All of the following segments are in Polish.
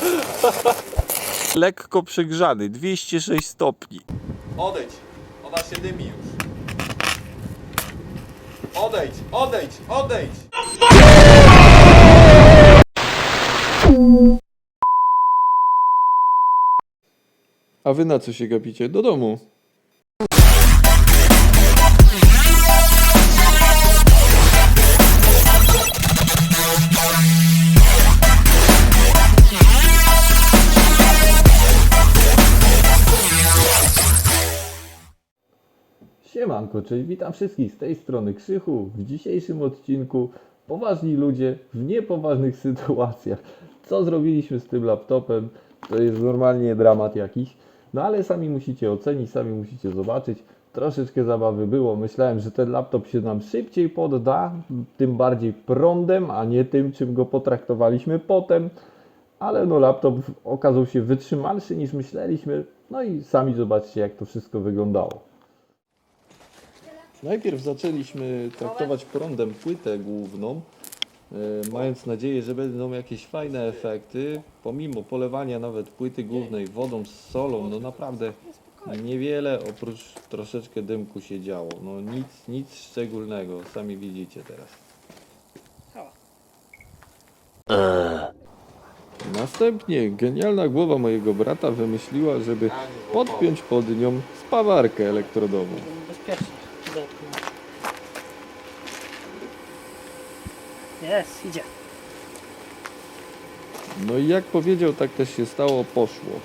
Lekko przegrzany, 206 stopni. Odejdź, ona się dymi już. Odejdź, odejdź, odejdź! A wy na co się gapicie? Do domu. Siemanko, czyli witam wszystkich z tej strony Krzychu. W dzisiejszym odcinku poważni ludzie w niepoważnych sytuacjach. Co zrobiliśmy z tym laptopem? To jest normalnie dramat jakiś. No ale sami musicie ocenić, sami musicie zobaczyć. Troszeczkę zabawy było. Myślałem, że ten laptop się nam szybciej podda, tym bardziej prądem, a nie tym, czym go potraktowaliśmy potem. Ale no laptop okazał się wytrzymalszy niż myśleliśmy. No i sami zobaczcie, jak to wszystko wyglądało. Najpierw zaczęliśmy traktować prądem płytę główną, e, mając nadzieję, że będą jakieś fajne efekty. Pomimo polewania nawet płyty głównej wodą z solą, no naprawdę niewiele oprócz troszeczkę dymku się działo. No nic, nic szczególnego, sami widzicie teraz. Następnie genialna głowa mojego brata wymyśliła, żeby podpiąć pod nią spawarkę elektrodową. Bezpiecznie. Dotknę. Jest, idzie. No i jak powiedział, tak też się stało, poszło.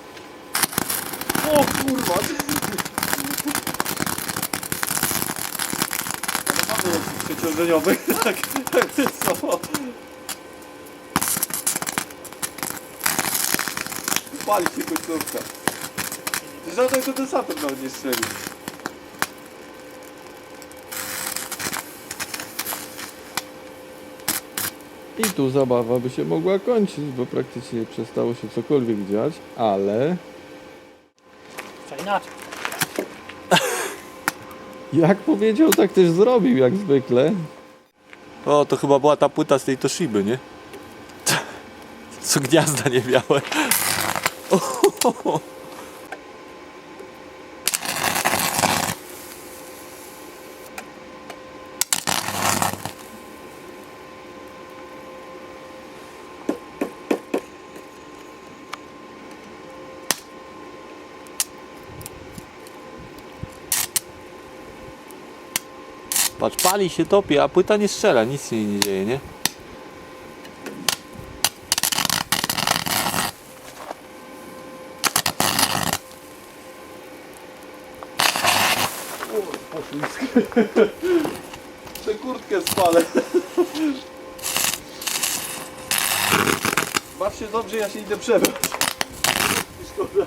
O kurwa! Ale mamy jakiś przeciążeniowy, tak, tak, co? Pali się końcówka. Żaden kondensator nawet nie strzelił. I tu zabawa by się mogła kończyć, bo praktycznie przestało się cokolwiek dziać, ale Co inaczej. jak powiedział, tak też zrobił, jak zwykle. O, to chyba była ta płyta z tej Toshiby, nie? Co gniazda nie miałem. Patrz, pali się, topi, a płyta nie strzela, nic się nie dzieje, nie? Tę kurtkę spalę. Baw się dobrze, ja się idę przebrać. Szkoda.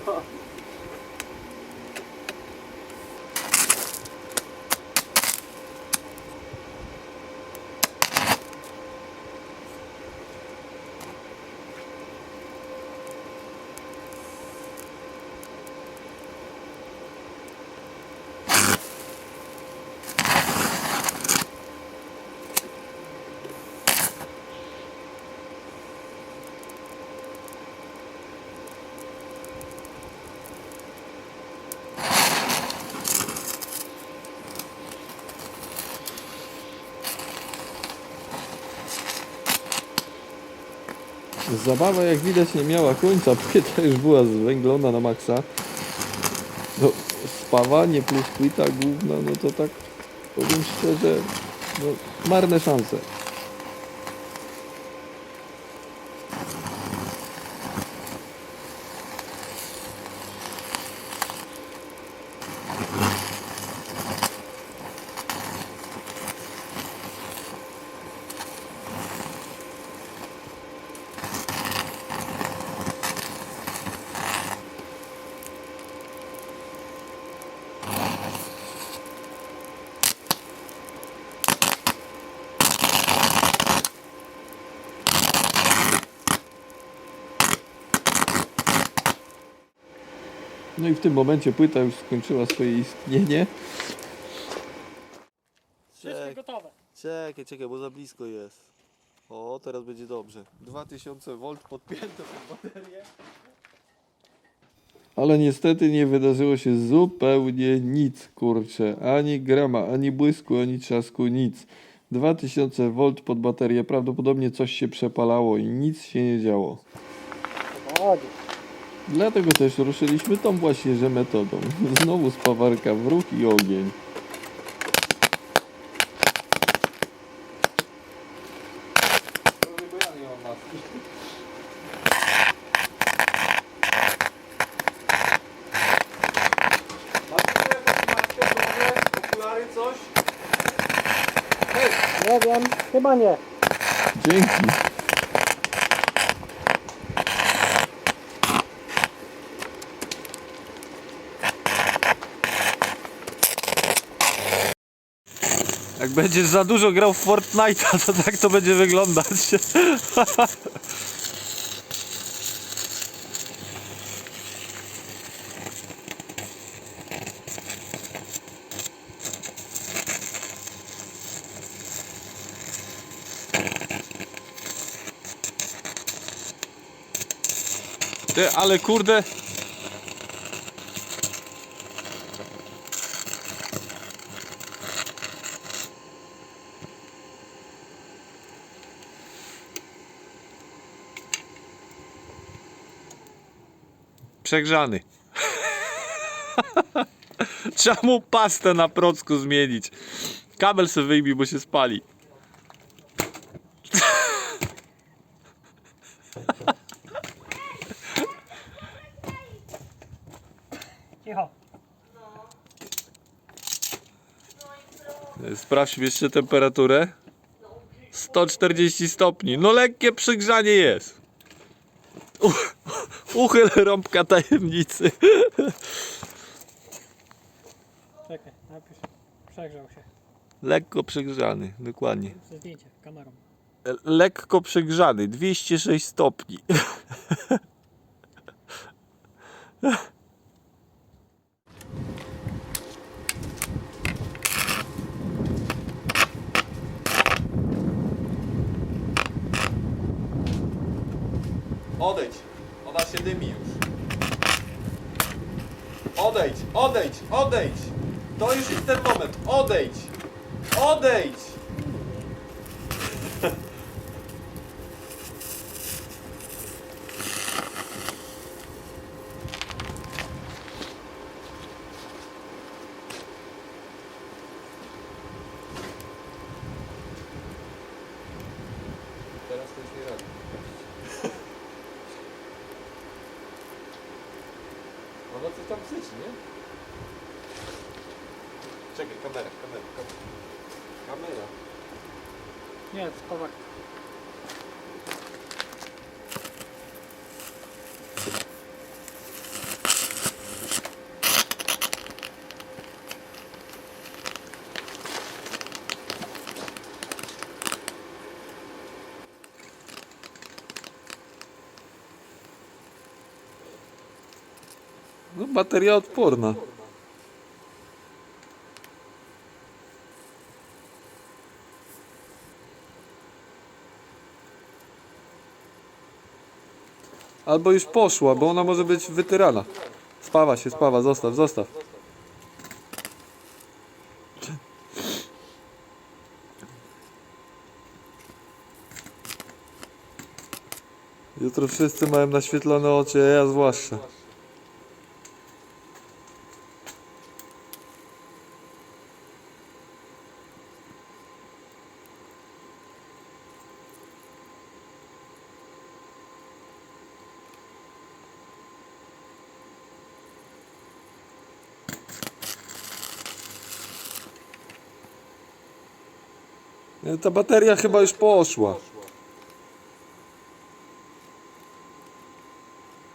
Zabawa jak widać nie miała końca, płyta już była zwęglona na maksa. No, spawanie plus płyta główna, no to tak powiem szczerze, no, marne szanse. No i w tym momencie płyta już skończyła swoje istnienie. Wszystko gotowe. Czekaj, czekaj, bo za blisko jest. O, teraz będzie dobrze. 2000 V podpięte pod baterię. Ale niestety nie wydarzyło się zupełnie nic, kurczę. Ani grama, ani błysku, ani trzasku, nic. 2000 V pod baterię, prawdopodobnie coś się przepalało i nic się nie działo. Powodzi. Dlatego też ruszyliśmy tą właśnie że metodą. Znowu spawarka w ruch i ogień. Nie wiem, chyba nie. Dzięki. Jak będziesz za dużo grał w Fortnite'a, to tak to będzie wyglądać. Ty, ale kurde, przegrzany. Trzeba mu pastę na procku zmienić. Kabel sobie wyjmij, bo się spali. Cicho. Sprawdźmy jeszcze temperaturę. 140 stopni. No lekkie przygrzanie jest. U, uchyl rąbka tajemnicy. Czekaj, napisz. Przegrzał się. Lekko przygrzany, dokładnie. Ze zdjęcia, kamerą. Lekko przygrzany, 206 stopni. Odejdź, się już. Odejdź, odejdź, odejdź! To już jest ten moment, odejdź! Odejdź! Teraz to już nie robi. No no coś tam syczy, nie? Czekaj, kamera, kamera, kamera. Kamera. Nie, to spawak. No Albo już poszła, bo ona może być wytyrana. Spawa się, spawa, zostaw, zostaw. Jutro wszyscy mają naświetlone oczy, ja zwłaszcza. Ta bateria chyba już poszła.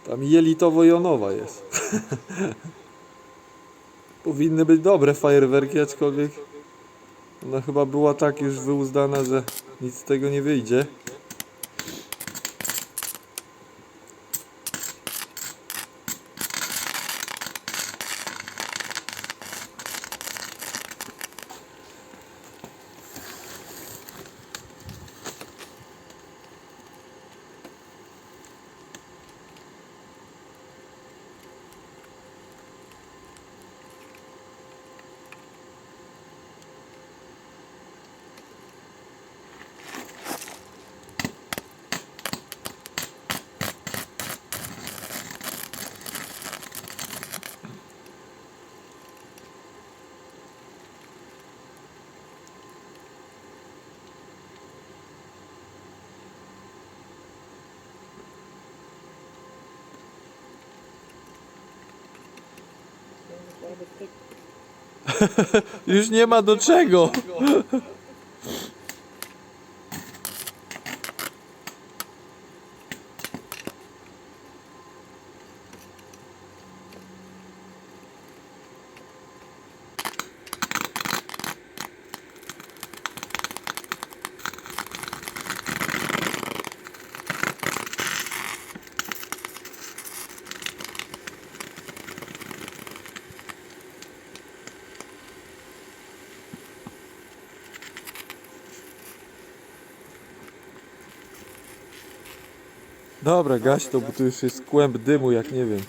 Tam jelitowo-jonowa jest. Powinny być dobre fajerwerki, aczkolwiek ona chyba była tak już wyuzdana, że nic z tego nie wyjdzie. Już nie ma do czego. Dobra, gaś to, bo tu już jest kłęb dymu, jak nie wiem.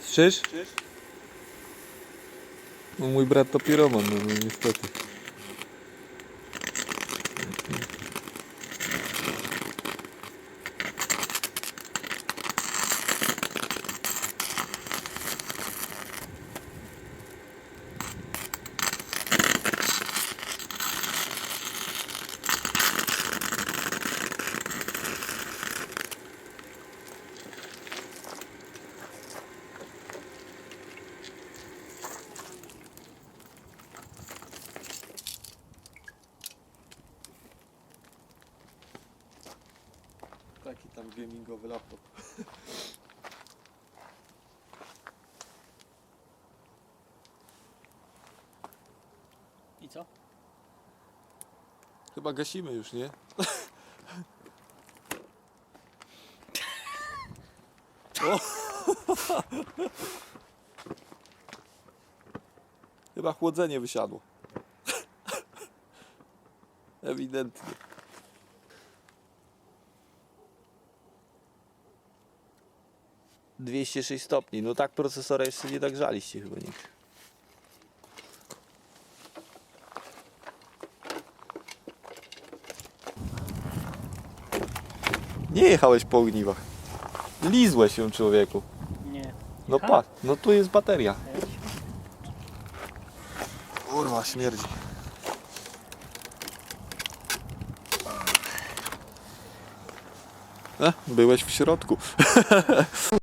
Strzyż? No mój brat to piroman, no, no niestety. Taki tam gamingowy laptop. I co? Chyba gasimy już, nie? O! Chyba chłodzenie wysiadło. Ewidentnie. Dwieście sześć stopni. No tak procesora jeszcze nie dogrzaliście chyba nikt. Nie jechałeś po ogniwach. Lizłeś się człowieku. Nie. No patrz, no tu jest bateria. Kurwa, śmierdzi. E, byłeś w środku.